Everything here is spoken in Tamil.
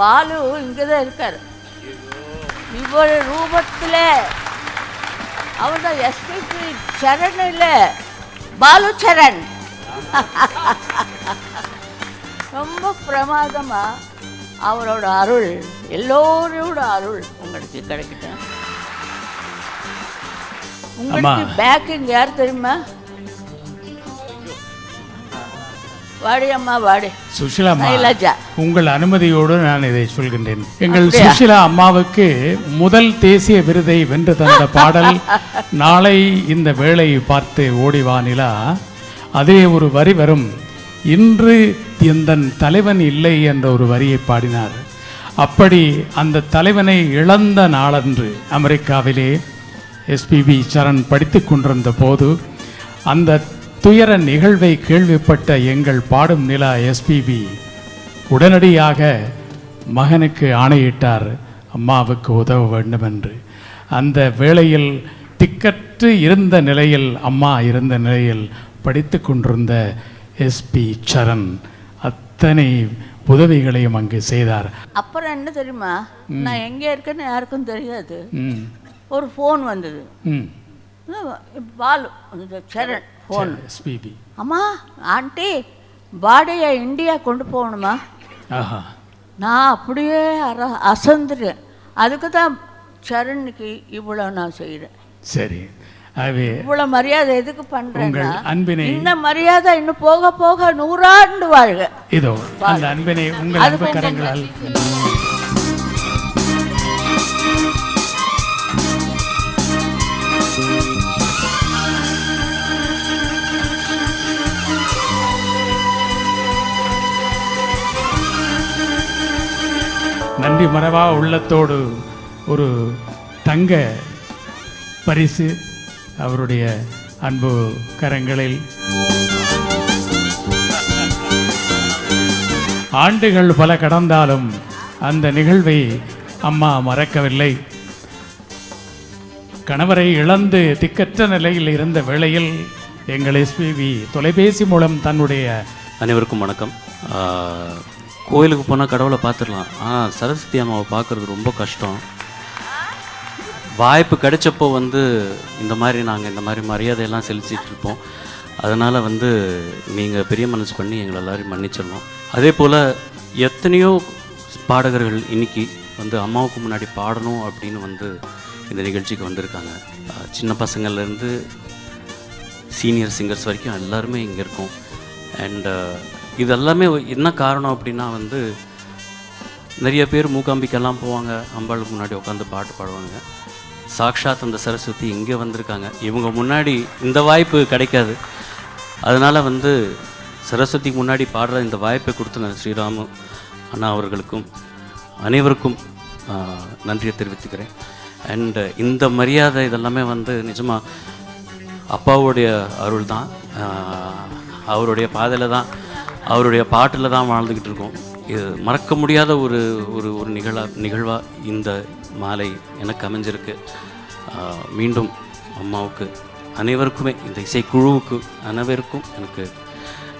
பாலு இங்கே தான் இருக்கார். இவர் ரூபத்தில் அவர் தான் எஸ்பிபி சரண் இல்லை பாலு சரண். ரொம்ப பிரமாதமாக அவரோட அருள் எல்லோரோட அருள் உங்களுக்கு கிடைக்கட்டும். உங்களுக்கு பேக்கிங் யார் தெரியுமா? வாடி சுஷிலா சைலஜா உங்கள் அனுமதியோடு நான் இதை சொல்கின்றேன். எங்கள்? சுஷிலா அம்மாவுக்கு முதல் தேசிய விருதை வென்று தந்த பாடல் நாளை இந்த வேளையை பார்த்து ஓடி வா நிலா அதிலே ஒரு வரி வரும் இன்று எந்தன் தலைவன் இல்லை என்ற ஒரு வரியை பாடினார். அப்படி அந்த தலைவனை இழந்த நாளன்று அமெரிக்காவிலே எஸ்பிபி சரண் படித்து கொண்டிருந்த போது அந்த துயர நிகழ்வை கேள்விப்பட்ட எங்கள் பாடும் நிலா எஸ்பிபி உடனடியாக மகனுக்கு ஆணையிட்டார் அம்மாவுக்கு உதவ வேண்டும் என்று அந்த வேளையில் திக்கற்று இருந்த நிலையில் அம்மா இருந்த நிலையில் படித்து கொண்டிருந்த எஸ்பி சரண் அத்தனை உதவிகளையும் அங்கு செய்தார். அப்புறம் என்ன தெரியுமா? நான் எங்கே இருக்கேன்னு யாருக்கும் தெரியாது. ஒரு ஃபோன் வந்தது. பாலு சரண். ஃபோன் எஸ்பிபி அம்மா ஆண்டி பாடியை இந்தியா கொண்டு போகணுமா? ஆஹா. நான் அப்படியே அர அசந்துறேன் அதுக்கு தான் சரணுக்கு இவ்வளோ நான் செய்கிறேன் சரி. இவ்வளோ மரியாதை எதுக்கு அன்பினை இந்த மரியாதை இன்னும் போக போக நூறாண்டு வாழ்க. இதோ அந்த அன்பினை உங்கள் நன்றி மறவா உள்ளத்தோடு ஒரு தங்க பரிசு அவருடைய அன்பு கரங்களில். ஆண்டுகள் பல கடந்தாலும் அந்த நிகழ்வை அம்மா மறக்கவில்லை. கணவரை இழந்து திக்கற்ற நிலையில் இருந்த வேளையில் எங்கள் எஸ்பிவி தொலைபேசி மூலம் தன்னுடைய அனைவருக்கும் வணக்கம். ஆஹ், கோயிலுக்கு போனால் கடவுளை பார்த்துடலாம். ஆனால் சரஸ்வதி அம்மாவை பார்க்குறது ரொம்ப கஷ்டம். வாய்ப்பு கிடைச்சப்போ வந்து இந்த மாதிரி நாங்கள் இந்த மாதிரி மரியாதையெல்லாம் செலுத்திட்டு இருப்போம். அதனால் வந்து நீங்கள் பெரிய மனசு பண்ணி எங்களை எல்லோரையும் மன்னிச்சிடணும். அதே போல் எத்தனையோ பாடகர்கள் இன்னைக்கு வந்து அம்மாவுக்கு முன்னாடி பாடணும் அப்படின்னு வந்து இந்த நிகழ்ச்சிக்கு வந்திருக்காங்க. சின்ன பசங்கள்லேருந்து சீனியர் சிங்கர்ஸ் வரைக்கும் எல்லாருமே இங்கே இருக்கோம். அண்ட் இது எல்லாமே என்ன காரணம் அப்படின்னா வந்து நிறைய பேர் மூகாம்பிக்கெல்லாம் போவாங்க அம்பாளுக்கு முன்னாடி உட்காந்து பாட்டு பாடுவாங்க. சாக்ஷாத் அந்த சரஸ்வதி இங்கே வந்திருக்காங்க. இவங்க முன்னாடி இந்த வாய்ப்பு கிடைக்காது. அதனால் வந்து சரஸ்வதிக்கு முன்னாடி பாடுற இந்த வாய்ப்பை கொடுத்த ஸ்ரீராமு அண்ணா அவர்களுக்கும் அனைவருக்கும் நன்றியை தெரிவித்துக்கிறேன். அண்டு இந்த மரியாதை இதெல்லாமே வந்து நிஜமாக அப்பாவுடைய அருள் தான். அவருடைய பாதையில் தான் அவருடைய பாட்டில் தான் வாழ்ந்துக்கிட்டு இருக்கோம். இது மறக்க முடியாத ஒரு ஒரு ஒரு நிகழா நிகழ்வாக இந்த மாலை எனக்கு அமைஞ்சிருக்கு. மீண்டும் அம்மாவுக்கு அனைவருக்குமே இந்த இசைக்குழுவுக்கு அனைவருக்கும் எனக்கு